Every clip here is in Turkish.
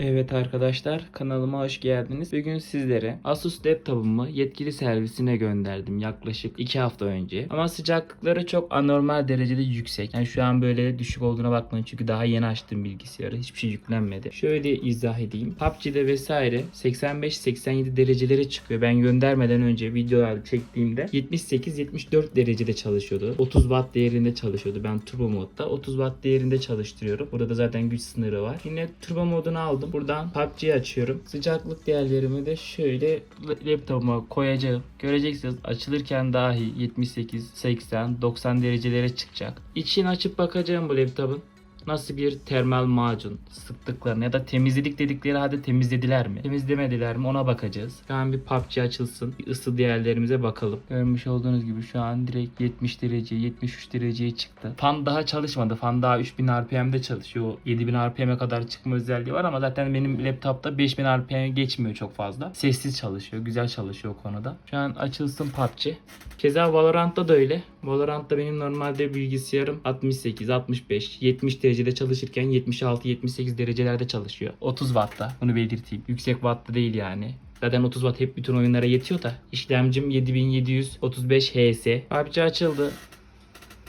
Evet arkadaşlar kanalıma hoş geldiniz. Bugün sizlere Asus laptopumu yetkili servisine gönderdim yaklaşık 2 hafta önce. Ama sıcaklıkları çok anormal derecede yüksek. Yani şu an böyle düşük olduğuna bakmayın çünkü daha yeni açtım bilgisayarı. Hiçbir şey yüklenmedi. Şöyle izah edeyim. PUBG'de vesaire 85-87 derecelere çıkıyor. Ben göndermeden önce videolar çektiğimde 78-74 derecede çalışıyordu. 30 watt değerinde çalışıyordu. Ben turbo modda 30 watt değerinde çalıştırıyorum. Burada da zaten güç sınırı var. Yine turbo modunu aldım. Buradan PUBG'yi açıyorum. Sıcaklık değerlerimi de şöyle laptopuma koyacağım. Göreceksiniz açılırken dahi 78, 80, 90 derecelere çıkacak. İçini açıp bakacağım bu laptopun nasıl bir termal macun sıktıklarını ya da temizledik dedikleri halde temizlediler mi? Temizlemediler mi ona bakacağız. Şu an bir PUBG açılsın. Bir ısı değerlerimize bakalım. Görmüş olduğunuz gibi şu an direkt 70 derece 73 dereceye çıktı. Fan daha çalışmadı. Fan daha 3000 RPM'de çalışıyor. O 7000 RPM'e kadar çıkma özelliği var ama zaten benim laptopta 5000 RPM geçmiyor çok fazla. Sessiz çalışıyor. Güzel çalışıyor o konuda. Şu an açılsın PUBG. Keza Valorant'ta da öyle. Valorant'ta benim normalde bilgisayarım 68, 65, 70 derecede çalışırken 76-78 derecelerde çalışıyor. 30 Watt'ta. Bunu belirteyim. Yüksek Watt'ta değil yani. Zaten 30 Watt hep bütün oyunlara yetiyor da. İşlemcim 7735 HS. PUBG açıldı.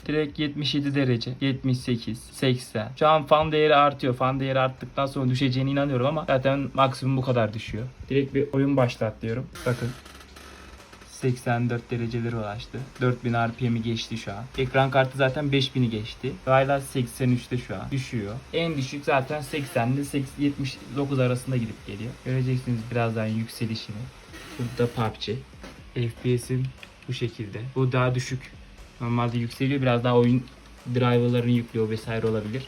Direkt 77 derece, 78, 80. Şu an fan değeri artıyor. Fan değeri arttıktan sonra düşeceğine inanıyorum ama zaten maksimum bu kadar düşüyor. Direkt bir oyun başlat diyorum. Bakın 84 dereceleri ulaştı. 4000 RPM'i geçti şu an. Ekran kartı zaten 5000'i geçti. Hala 83'te şu an. Düşüyor. En düşük zaten 80 ile 79 arasında gidip geliyor. Göreceksiniz birazdan yükselişini. Burada PUBG. FPS'im bu şekilde. Bu daha düşük. Normalde yükseliyor. Biraz daha oyun driverlarını yüklüyor vesaire olabilir.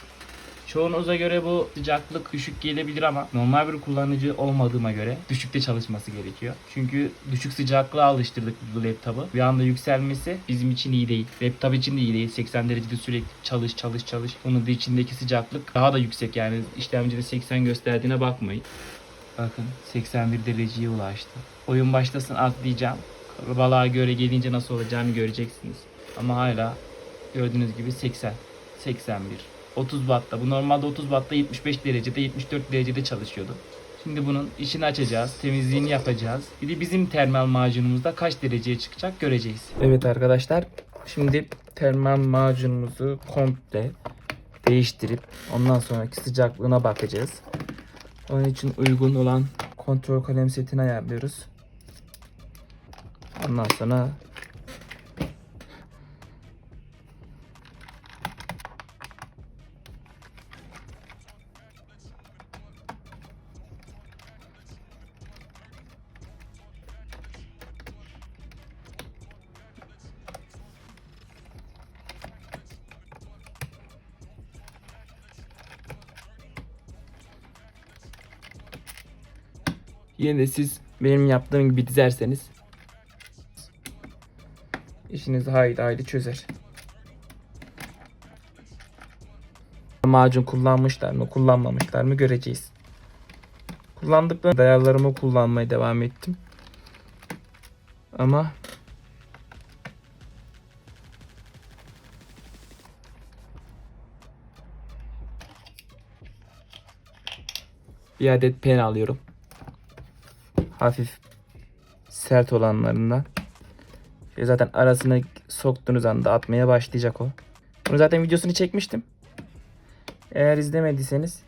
Çoğunuza göre bu sıcaklık düşük gelebilir ama normal bir kullanıcı olmadığıma göre düşükte çalışması gerekiyor. Çünkü düşük sıcaklığa alıştırdık bu laptopu. Bir anda yükselmesi bizim için iyi değil. Laptop için de iyi değil. 80 derecede sürekli çalış çalış çalış. Onun da içindeki sıcaklık daha da yüksek yani işlemcide 80 gösterdiğine bakmayın. Bakın 81 dereceye ulaştı. Oyun başlasın atlayacağım. Balığa göre gelince nasıl olacağını göreceksiniz. Ama hala gördüğünüz gibi 80, 81, 30 Watt'ta. Bu normalde 30 Watt'ta 75 derecede 74 derecede çalışıyordu. Şimdi bunun işini açacağız, temizliğini yapacağız. Bir de bizim termal macunumuzda kaç dereceye çıkacak göreceğiz. Evet arkadaşlar, şimdi termal macunumuzu komple değiştirip ondan sonraki sıcaklığına bakacağız. Onun için uygun olan kontrol kalem setini ayarlıyoruz. Ondan sonra Yine de siz benim yaptığım gibi dizerseniz işinizi hayli hayli çözer. Macun kullanmışlar mı kullanmamışlar mı göreceğiz. Kullandıklarım ayarlarımı kullanmaya devam ettim. Ama bir adet pen alıyorum hafif sert olanlarından. Şöyle zaten arasına soktuğunuz anda atmaya başlayacak o. Bunu zaten videosunu çekmiştim. Eğer izlemediyseniz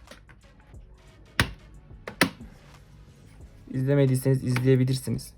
izlemediyseniz izleyebilirsiniz.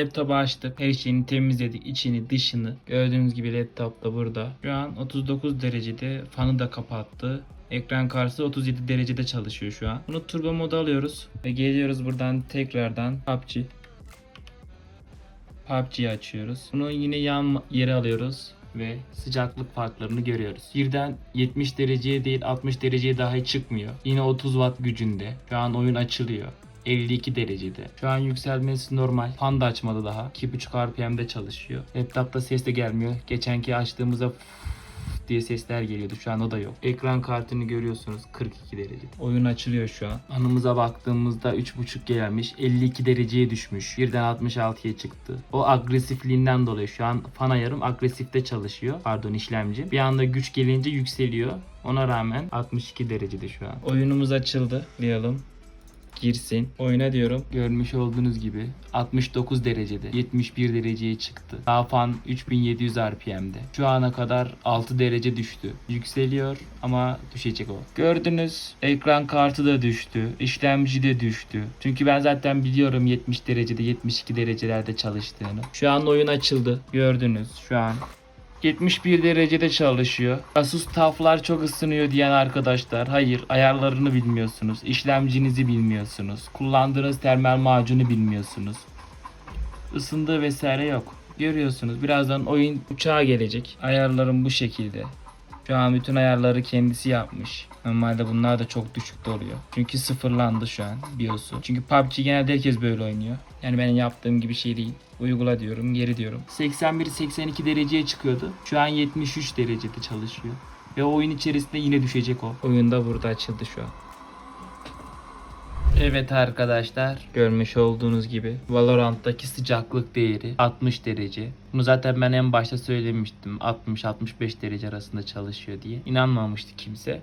Laptopu açtık. Her şeyini temizledik. içini dışını. Gördüğünüz gibi laptop da burada. Şu an 39 derecede. Fanı da kapattı. Ekran karşısı 37 derecede çalışıyor şu an. Bunu turbo moda alıyoruz. Ve geliyoruz buradan tekrardan PUBG. PUBG'yi açıyoruz. Bunu yine yan yere alıyoruz ve sıcaklık farklarını görüyoruz. Birden 70 dereceye değil 60 dereceye dahi çıkmıyor. Yine 30 watt gücünde. Şu an oyun açılıyor. 52 derecede. Şu an yükselmesi normal. Fan da açmadı daha. 2.5 RPM'de çalışıyor. Laptopta ses de gelmiyor. Geçenki açtığımızda diye sesler geliyordu. Şu an o da yok. Ekran kartını görüyorsunuz 42 derecede. Oyun açılıyor şu an. Anımıza baktığımızda 3.5 gelmiş. 52 dereceye düşmüş. Birden 66'ya çıktı. O agresifliğinden dolayı şu an fan ayarım agresifte çalışıyor. Pardon işlemci. Bir anda güç gelince yükseliyor. Ona rağmen 62 derecede şu an. Oyunumuz açıldı. Diyelim girsin. Oyna diyorum. Görmüş olduğunuz gibi 69 derecede 71 dereceye çıktı. Daha fan 3700 RPM'de. Şu ana kadar 6 derece düştü. Yükseliyor ama düşecek o. Gördünüz ekran kartı da düştü. işlemci de düştü. Çünkü ben zaten biliyorum 70 derecede 72 derecelerde çalıştığını. Şu an oyun açıldı. Gördünüz şu an 71 derecede çalışıyor. Asus taflar çok ısınıyor diyen arkadaşlar. Hayır ayarlarını bilmiyorsunuz. İşlemcinizi bilmiyorsunuz. Kullandığınız termal macunu bilmiyorsunuz. Isındığı vesaire yok. Görüyorsunuz birazdan oyun uçağa gelecek. Ayarlarım bu şekilde. Şu an bütün ayarları kendisi yapmış. Normalde bunlar da çok düşükte oluyor. Çünkü sıfırlandı şu an BIOS'u. Çünkü PUBG genelde herkes böyle oynuyor. Yani benim yaptığım gibi şey değil. Uygula diyorum, geri diyorum. 81-82 dereceye çıkıyordu. Şu an 73 derecede çalışıyor. Ve oyun içerisinde yine düşecek o. Oyun da burada açıldı şu an. Evet arkadaşlar görmüş olduğunuz gibi Valorant'taki sıcaklık değeri 60 derece. Bunu zaten ben en başta söylemiştim 60-65 derece arasında çalışıyor diye. İnanmamıştı kimse.